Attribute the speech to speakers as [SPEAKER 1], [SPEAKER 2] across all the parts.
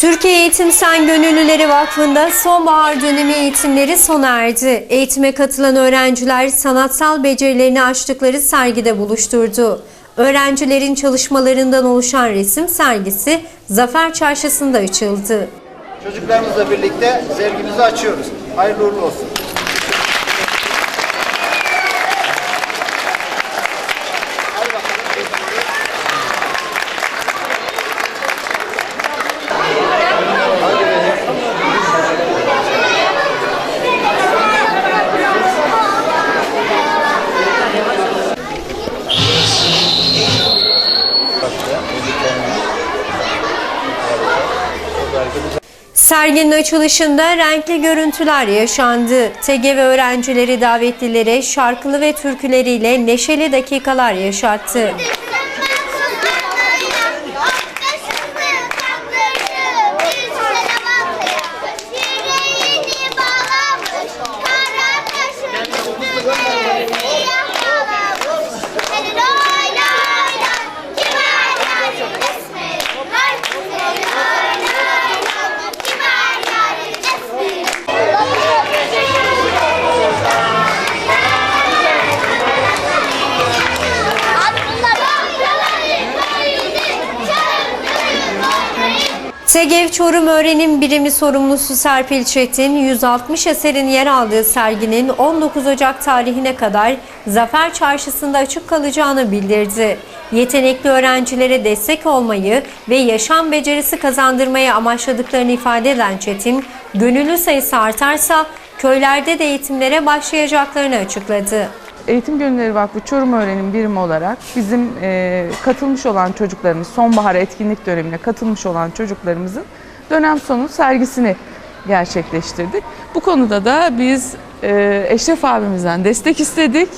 [SPEAKER 1] Türkiye Eğitim Sen Gönüllüleri Vakfı'nda sonbahar dönemi eğitimleri sona erdi. Eğitime katılan öğrenciler sanatsal becerilerini aştıkları sergide buluşturdu. Öğrencilerin çalışmalarından oluşan resim sergisi Zafer Çarşısı'nda açıldı.
[SPEAKER 2] Çocuklarımızla birlikte sergimizi açıyoruz. Hayırlı uğurlu olsun.
[SPEAKER 1] Serginin açılışında renkli görüntüler yaşandı. TGV öğrencileri davetlilere şarkılı ve türküleriyle neşeli dakikalar yaşattı. TGV Çorum Öğrenim Birimi sorumlusu Serpil Çetin, 160 eserin yer aldığı serginin 19 Ocak tarihine kadar Zafer Çarşısı'nda açık kalacağını bildirdi. Yetenekli öğrencilere destek olmayı ve yaşam becerisi kazandırmayı amaçladıklarını ifade eden Çetin, gönüllü sayısı artarsa köylerde de eğitimlere başlayacaklarını açıkladı.
[SPEAKER 3] Eğitim Gönülleri Vakfı Çorum Öğrenim Birimi olarak bizim e, katılmış olan çocuklarımız, sonbahar etkinlik dönemine katılmış olan çocuklarımızın dönem sonu sergisini gerçekleştirdik. Bu konuda da biz e, Eşref abimizden destek istedik.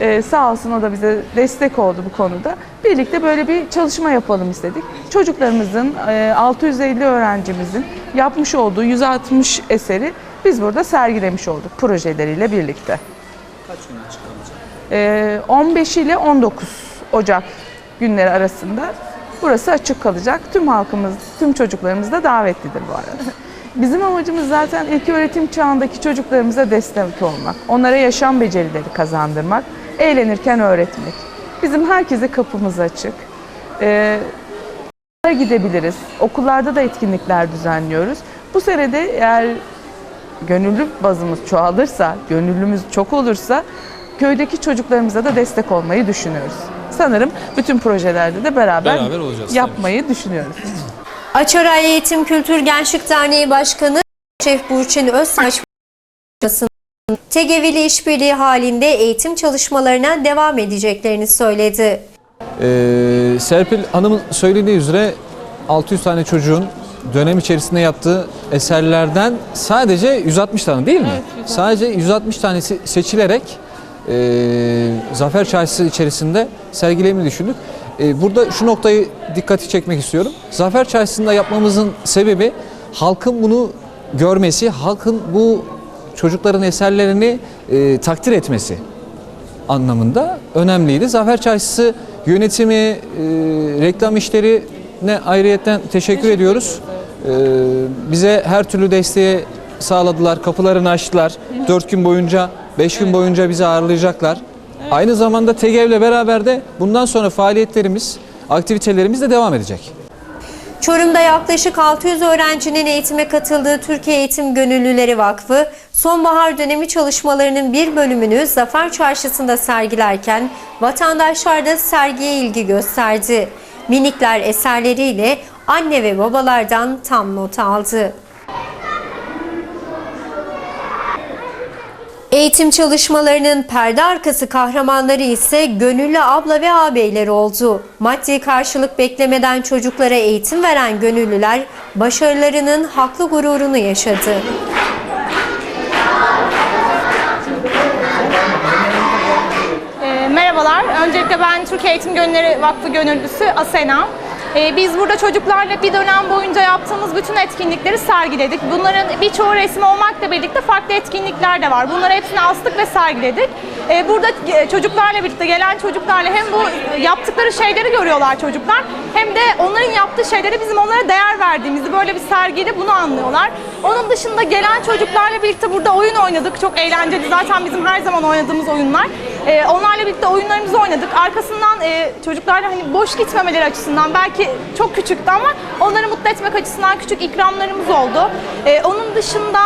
[SPEAKER 3] E, sağ olsun o da bize destek oldu bu konuda. Birlikte böyle bir çalışma yapalım istedik. Çocuklarımızın, e, 650 öğrencimizin yapmış olduğu 160 eseri biz burada sergilemiş olduk projeleriyle birlikte. Ee, 15 ile 19 Ocak günleri arasında burası açık kalacak. Tüm halkımız, tüm çocuklarımız da davetlidir bu arada. Bizim amacımız zaten ilk öğretim çağındaki çocuklarımıza destek olmak, onlara yaşam becerileri kazandırmak, eğlenirken öğretmek. Bizim herkese kapımız açık. Ee, gidebiliriz. Okullarda da etkinlikler düzenliyoruz. Bu sene de eğer gönüllü bazımız çoğalırsa, gönüllümüz çok olursa köydeki çocuklarımıza da destek olmayı düşünüyoruz. Sanırım bütün projelerde de beraber,
[SPEAKER 4] Beraber olacağız,
[SPEAKER 3] yapmayı düşünüyoruz.
[SPEAKER 1] Açaray Eğitim Kültür Gençlik Derneği Başkanı Şef Burçin Özsaç TGV işbirliği halinde eğitim çalışmalarına devam edeceklerini söyledi.
[SPEAKER 4] Ee, Serpil Hanım'ın söylediği üzere 600 tane çocuğun dönem içerisinde yaptığı eserlerden sadece 160 tane değil mi? Sadece 160 tanesi seçilerek e, Zafer Çarşısı içerisinde sergilemeyi düşündük. E, burada şu noktayı dikkati çekmek istiyorum. Zafer Çarşısı'nda yapmamızın sebebi halkın bunu görmesi, halkın bu çocukların eserlerini e, takdir etmesi anlamında önemliydi. Zafer Çarşısı yönetimi, e, reklam işlerine ayrıyetten teşekkür ediyoruz. E, bize her türlü desteği sağladılar, kapılarını açtılar. 4 gün boyunca, 5 gün boyunca bizi ağırlayacaklar. Aynı zamanda TGV ile beraber de bundan sonra faaliyetlerimiz, aktivitelerimiz de devam edecek.
[SPEAKER 1] Çorum'da yaklaşık 600 öğrencinin eğitime katıldığı Türkiye Eğitim Gönüllüleri Vakfı, sonbahar dönemi çalışmalarının bir bölümünü Zafer Çarşısı'nda sergilerken vatandaşlar da sergiye ilgi gösterdi. Minikler eserleriyle anne ve babalardan tam not aldı. Eğitim çalışmalarının perde arkası kahramanları ise gönüllü abla ve ağabeyler oldu. Maddi karşılık beklemeden çocuklara eğitim veren gönüllüler başarılarının haklı gururunu yaşadı.
[SPEAKER 5] E, merhabalar. Öncelikle ben Türkiye Eğitim Gönülleri Vakfı Gönüllüsü Asena. E, biz burada çocuklarla bir dönem boyunca yaptığımız bütün etkinlikleri sergiledik. Bunların birçoğu resim olmakla birlikte farklı etkinlikler de var. Bunları hepsini astık ve sergiledik. E, burada e, çocuklarla birlikte gelen çocuklarla hem bu yaptıkları şeyleri görüyorlar çocuklar hem de onların yaptığı şeylere bizim onlara değer verdiğimizi böyle bir sergiyle bunu anlıyorlar. Onun dışında gelen çocuklarla birlikte burada oyun oynadık. Çok eğlenceli. Zaten bizim her zaman oynadığımız oyunlar. E, onlarla birlikte oyunlarımızı oynadık. Arkasından e, çocuklarla hani boş gitmemeleri açısından belki çok küçüktü ama onları mutlu etmek açısından küçük ikramlarımız oldu. E, onun dışında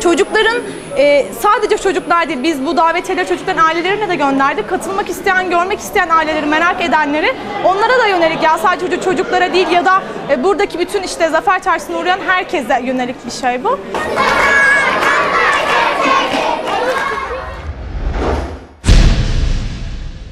[SPEAKER 5] Çocukların e, sadece çocuklar değil, biz bu davetiyeleri çocukların ailelerine de gönderdik. Katılmak isteyen, görmek isteyen aileleri, merak edenleri onlara da yönelik ya sadece çocuk- çocuklara değil ya da e, buradaki bütün işte Zafer Çarşısı'na uğrayan herkese yönelik bir şey bu.